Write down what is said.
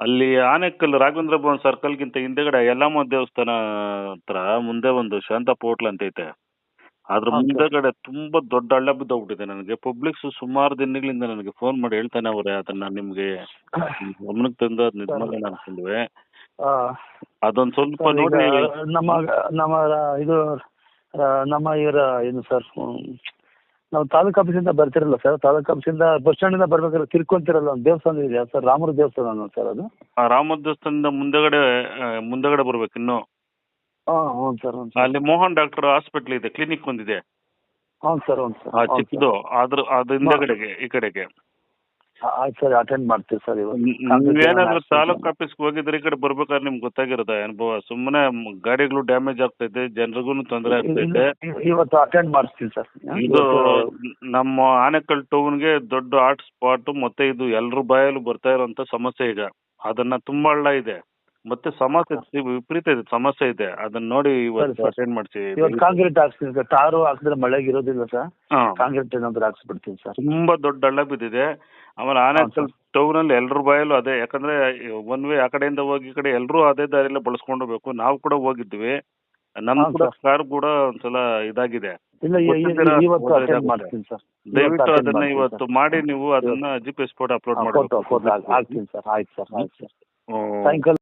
ಅಲ್ಲಿ ಆನೆಕಲ್ ರಾಘವೇಂದ್ರ ಭವನ್ ಸರ್ಕಲ್ಗಿಂತ ಹಿಂದೆಗಡೆ ಯಲ್ಲಮ್ಮ ದೇವಸ್ಥಾನ ಹತ್ರ ಮುಂದೆ ಒಂದು ಶಾಂತಪ್ಪ ಹೋಟ್ಲ್ ಅಂತ ಐತೆ. ಅದ್ರ ಮುಂದೆಗಡೆ ತುಂಬಾ ದೊಡ್ಡ ಹಳ್ಳ ಬಿದ್ದೋಗ್ಬಿಟ್ಟಿದೆ ನನಗೆ. ಪಬ್ಲಿಕ್ಸ್ ಸುಮಾರು ದಿನಗಳಿಂದ ನನಗೆ ಫೋನ್ ಮಾಡಿ ಹೇಳ್ತಾನೆ ಅವರೇ ಅದನ್ನ ನಿಮ್ಗೆ ಗಮನಕ್ಕೆ ತಂದು ಅದ್ ಮಾಡೋಣ ಅನ್ಕೊಂಡ್ವಿ. ಆ, ಅದೊಂದ್ ಸ್ವಲ್ಪ ನೋಡಿ. ನಮ್ಮ ನಮ್ಮ ಇದು ನಮ್ಮ ಇವರ ಏನು ಸರ್ ನಾವು ತಾಲೂಕು ಆಫೀಸಿಂದ ಬರ್ತಿರಲ್ಲ ಸರ್ ತಾಲೂಕು ಆಫೀಸಿಂದ ಬಸ್ ಸ್ಟ್ಯಾಂಡಿಂದ ಬರ್ಬೇಕಾದ್ರೆ ತಿರ್ಕೊಂತಿರಲ್ಲ ಒಂದು ದೇವಸ್ಥಾನ ಇದೆ ಸರ್? ರಾಮರ ದೇವಸ್ಥಾನ ಸರ್ ಅದು? ಆ ರಾಮ ದೇವಸ್ಥಾನದ ಮುಂದಗಡೆ ಆ, ಮುಂದೆಗಡೆ ಬರ್ಬೇಕು ಇನ್ನು. ಹಾಂ ಹ್ಞೂ ಸರ್ ಹ್ಞೂ ಸರ್. ಅಲ್ಲಿ ಮೋಹನ್ ಡಾಕ್ಟರ್ ಹಾಸ್ಪಿಟಲ್ ಇದೆ ಕ್ಲಿನಿಕ್ ಒಂದಿದೆ. ಹ್ಞೂ ಸರ್ ಹ್ಞೂ ಸರ್. ಆ ಚಿಕ್ಕದು ಅದ್ರ ಅದ್ರ ಹಿಂದೆಗಡೆಗೆ ಈ ಕಡೆಗೆ. ಆಯ್ತು ಸರ್ ಅಟೆಂಡ್ ಮಾಡ್ತೀವಿ ಸರ್. ನೀವೇನಾದ್ರೂ ತಾಲೂಕ್ ಆಫೀಸ್ಗೆ ಹೋಗಿದ್ರೆ ಈ ಕಡೆ ಬರ್ಬೇಕಾದ್ರೆ ನಿಮ್ಗೆ ಗೊತ್ತಾಗಿರೋದ ಅನುಭವ? ಸುಮ್ಮನೆ ಗಾಡಿಗಳು ಡ್ಯಾಮೇಜ್ ಆಗ್ತೈತೆ ಜನರಿಗೂ ತೊಂದರೆ ಆಗ್ತೈತೆ. ಇವತ್ತು ಅಟೆಂಡ್ ಮಾಡ್ತೀನಿ ಸರ್. ಇದು ನಮ್ಮ ಆನೆಕಲ್ ಟೌನ್ಗೆ ದೊಡ್ಡ ಹಾಟ್ ಸ್ಪಾಟ್ ಮತ್ತೆ ಇದು ಎಲ್ರ ಬಾಯಲ್ಲೂ ಬರ್ತಾ ಇರೋಂತ ಸಮಸ್ಯೆ ಈಗ. ಅದನ್ನ ತುಂಬಾ ಹಳ್ಳ ಇದೆ. ಮತ್ತೆ ಸಮಸ್ಯೆ ವಿಪರೀತ ಇದೆ ಸಮಸ್ಯೆ ಇದೆ. ಅದನ್ನ ನೋಡಿ ಇವತ್ತು ಅಟೆಂಡ್ ಮಾಡ್ತೀವಿ. ಇವತ್ತು ಕಾಂಕ್ರೀಟ್ ಹಾಕ್ಸ್ತೀನಿ ಸರ್. ತಾರು ಹಾಕಿದ್ರೆ ಮಳೆಗೆ ಇರೋದಿಲ್ಲ ಸರ್ ಕಾಂಕ್ರೀಟ್ ಏನಾದ್ರು ಹಾಕ್ಸ್ಬಿಡ್ತೀನಿ ಸರ್. ತುಂಬಾ ದೊಡ್ಡ ಹಳ್ಳ ಬಿದ್ದಿದೆ. ಆಮೇಲೆ ಆನೆಕಲ್ ಟೌನ್ ಅಲ್ಲಿ ಎಲ್ರ ಬಾಯಲ್ಲೂ ಅದೇ. ಯಾಕಂದ್ರೆ ಒನ್ ವೇ ಆ ಕಡೆಯಿಂದ ಹೋಗಿ ಈ ಕಡೆ ಎಲ್ಲರೂ ಅದೇ ದಾರಿಯಲ್ಲಿ ಬಳಸ್ಕೊಂಡು ಹೋಗ್ಬೇಕು. ನಾವು ಕೂಡ ಹೋಗಿದ್ವಿ. ನಮ್ ಕೂಡ. ಕಾರ್ ಕೂಡ ಒಂದ್ಸಲ ಇದಾಗಿದೆ. ದಯವಿಟ್ಟು ಅದನ್ನ ಇವತ್ತು ಮಾಡಿ ನೀವು ಅದನ್ನ GPS P S photo upload ಮಾಡಿ. ಸಾಯಂಕಾಲ